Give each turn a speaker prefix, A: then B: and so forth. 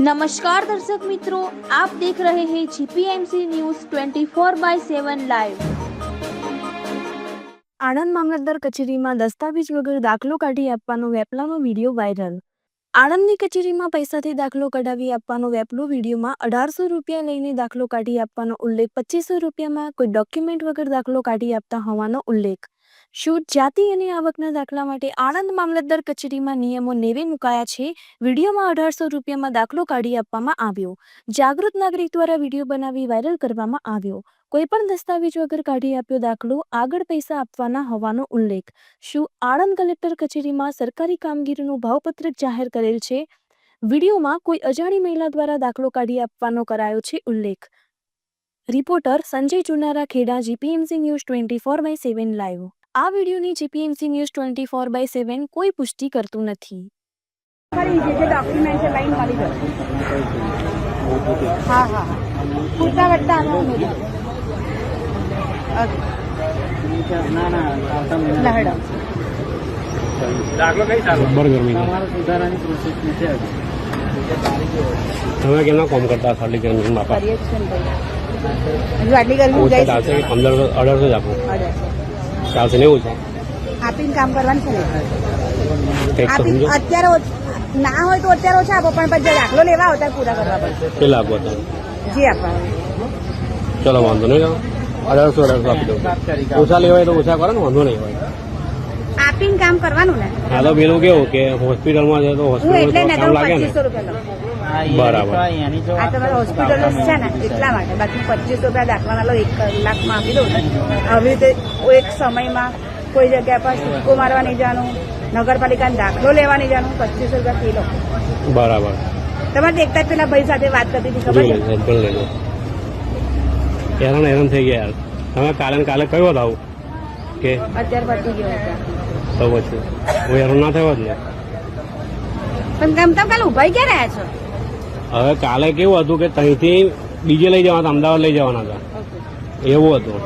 A: નમસ્કાર દર્શક મિત્રો આપ દેખ રહે હૈ GPMC news 24 by 7 live
B: Anand મામલતદાર કચેરીમાં દસ્તાવેજ વગર દાખલો કાઢી આપવાનો વેપલાનો વીડિયો વાયરલ આણંદની કચેરીમાં પૈસાથી દાખલો કઢાવી આપવાનો વેપલો વિડીયોમાં અઢારસો રૂપિયા લઈને દાખલો કાઢી આપવાનો ઉલ્લેખ, પચીસો રૂપિયામાં કોઈ ડોક્યુમેન્ટ વગર દાખલો કાઢી આપતા હોવાનો ઉલ્લેખ. શું જાતિ અને આવકના દાખલા માટે આણંદ મામલતદાર કચેરીમાં નિયમો નેવે મુકાયા છે? વિડીયોમાં અઢારસો રૂપિયામાં દાખલો કાઢી આપવામાં આવ્યો. જાગૃત નાગરિક દ્વારા વીડિયો બનાવી વાયરલ કરવામાં આવ્યો. કોઈપણ દસ્તાવેજ વગર કાઢી આપ્યો દાખલો, આગળ પૈસા આપવાના હોવાનો ઉલ્લેખ. શું આણંદ કલેક્ટર કચેરીમાં સરકારી કામગીરીનું ભાવપત્રક જાહેર કરેલ છે? વિડીયોમાં કોઈ અજાણી મહિલા દ્વારા દાખલો કાઢી આપવાનો કરાયો છે ઉલ્લેખ. Reporter Sanjay Chunara Kheda, GPMC news twenty four by seven live. આ વિડીયોની GPMC news twenty four by seven કોઈ પુષ્ટિ કરતું નથી.
C: હા હા પૂરતા
D: તમે કેમના કોમ કરતા ખાલી ગરમી બાપા.
C: આટલી ગરમી
D: ચાલશે. અઢારસો જ આપો. ચાલશે ને એવું છે?
C: આપીને કામ કરવાનું છે ને? અત્યારે ના હોય તો અત્યારે ઓછા આપો પણ પછી દાખલો લેવા આવતા પૂરા કરવા પડશે.
D: કેટલા આપો
C: જે આપવા
D: ચલો વાંધો નહીં અઢારસો અઢારસો આપી દઉં. ઓછા લેવા હોય તો ઓછા કરો ને વાંધો નહીં હોય.
C: આપીને કામ કરવાનું ને?
D: હા તો પેલું કેવું કે હોસ્પિટલમાં છે તો
C: હું
D: હોસ્પિટલમાં
C: એટલે ને
D: કામ લાગે ને. બરાબર.
C: આ તમારે હોસ્પિટલ છે ને એટલા માટે. બાકી પચીસો રૂપિયા દાખલાના લો એક કલાકમાં આપી દઉં આવી રીતે એક સમયમાં કોઈ જગ્યા પર સિક્કો મારવા નહીં જવાનું નગરપાલિકાને દાખલો લેવા નહીં જવાનું પચીસો રૂપિયા ફી લો
D: બરાબર.
C: તમારે દેખતા જ પેલા ભાઈ સાથે વાત કરતી હતી ખબર
D: હેરાન હેરાન થઈ ગયા યાર. તમે કાલે ને કાલે કયો આવું કે? તો પછી. હું હેરાન ના થયો જ ને
C: પણ તમે તમે કાલે ઉભાઈ ક્યાં રહ્યા છો?
D: હવે કાલે કેવું હતું કે ત્યાંથી બીજે લઈ જવાના હતા અમદાવાદ લઈ જવાના હતા. એવું હતું.